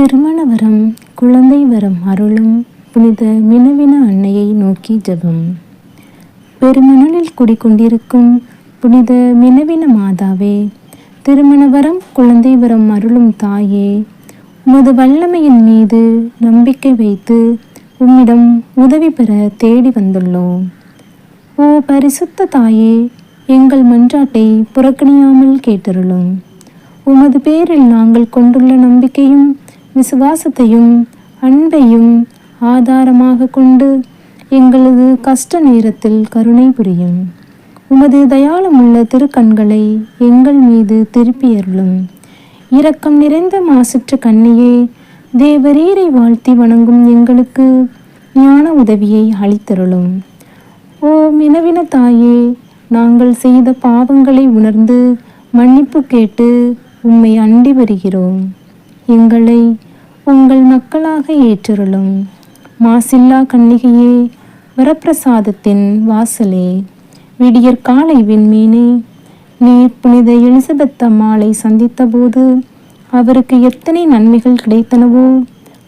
திருமண வரம் குழந்தை வரம் அருளும் புனித மினவின அன்னையை நோக்கி ஜெபம். பெருமணலில் குடிக்கொண்டிருக்கும் புனித மினவின மாதாவே திருமண வரம் குழந்தை வரம் அருளும் தாயே உமது வல்லமையின் மீது நம்பிக்கை வைத்து உம்மிடம் உதவி பெற தேடி வந்துள்ளோம் ஓ பரிசுத்த தாயே எங்கள் மன்றாட்டை புறக்கணியாமல் கேட்டருளும். உமது பேரில் நாங்கள் கொண்டுள்ள நம்பிக்கையும் விசுவாசத்தையும் அன்பையும் ஆதாரமாக கொண்டு எங்களது கஷ்ட நேரத்தில் கருணை புரியும். உமது தயாளமுள்ள திருக்கண்களை எங்கள் மீது திருப்பியருளும் இரக்கம் நிறைந்த மாசற்ற கண்ணியே தேவரீரை வாழ்த்தி வணங்கும் எங்களுக்கு ஞான உதவியை அளித்தருளும். ஓ மினவின தாயே நாங்கள் செய்த பாவங்களை உணர்ந்து மன்னிப்பு கேட்டு உம்மை அண்டி வருகிறோம். எங்களை உங்கள் மக்களாக ஏற்றருளும். மாசில்லா கன்னிகையே வரப்பிரசாதத்தின் வாசலே விடியற் காலை விண்மீனே நீர் புனித எலிசபெத் அம்மாளை சந்தித்தபோது அவருக்கு எத்தனை நன்மைகள் கிடைத்தனவோ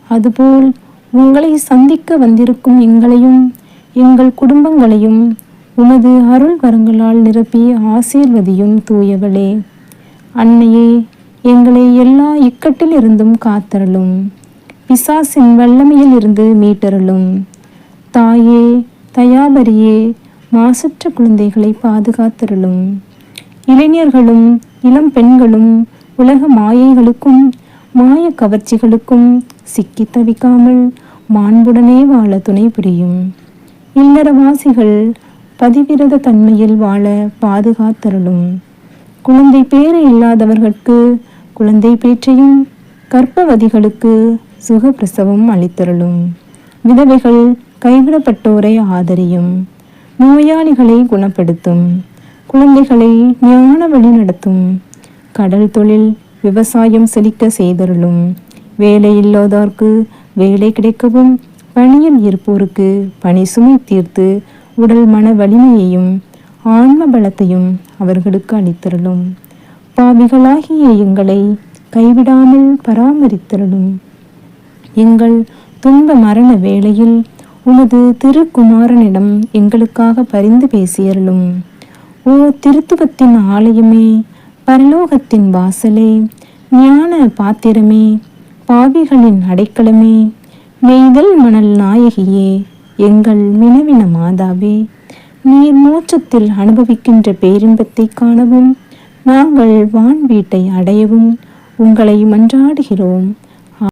அதுபோல் உங்களை சந்திக்க வந்திருக்கும் எங்களையும் எங்கள் குடும்பங்களையும் உமது அருள் வரங்களால் நிரப்பி ஆசீர்வதியும் தூயவளே. அன்னையே எங்களை எல்லா இக்கட்டில் இருந்தும் காத்தருளும். பிசாசின் வல்லமையில் இருந்து மீட்டருளும். தாயே தயாபரியே மாசற்ற குழந்தைகளை பாதுகாத்தருளும். இளைஞர்களும் இளம் பெண்களும் உலக மாயைகளுக்கும் மாய கவர்ச்சிகளுக்கும் சிக்கி தவிக்காமல் மாண்புடனே வாழ துணை புரியும். இல்லறவாசிகள் பதிவிரத தன்மையில் வாழ பாதுகாத்தருளும். குழந்தை பேறு இல்லாதவர்களுக்கு குழந்தை பேற்றையும் கர்ப்பவதிகளுக்கு சுகப்பிரசவம் அளித்தருளும். விதவைகள் கைவிடப்பட்டோரை ஆதரியும் நோயாளிகளை குணப்படுத்தும். குழந்தைகளை ஞான வழி நடத்தும். கடல் தொழில் விவசாயம் செழிக்க செய்தருளும். வேலை இல்லாதோர்க்கு வேலை கிடைக்கவும் பணியில் இருப்போருக்கு பணி சுமை தீர்த்து உடல் மன வலிமையையும் ஆன்ம பலத்தையும் அவர்களுக்கு அளித்திருளும். பாவிகளாகிய எங்களை கைவிடாமல் பராமரித்திருளும். எங்கள் துன்ப மரண வேளையில் உமது திருக்குமாரனிடம் எங்களுக்காக பரிந்து பேசியருளும். ஓ திருத்துவத்தின் ஆலயமே பரலோகத்தின் வாசலே ஞான பாத்திரமே பாவிகளின் அடைக்கலமே மெய்தல் மணல் நாயகியே எங்கள் மினவின மாதாவே. நீர் மோட்சத்தில் அனுபவிக்கின்ற பேரின்பத்தை காணவும் நாங்கள் வான் வீட்டை அடையவும் உங்களை மன்றாடுகிறோம்.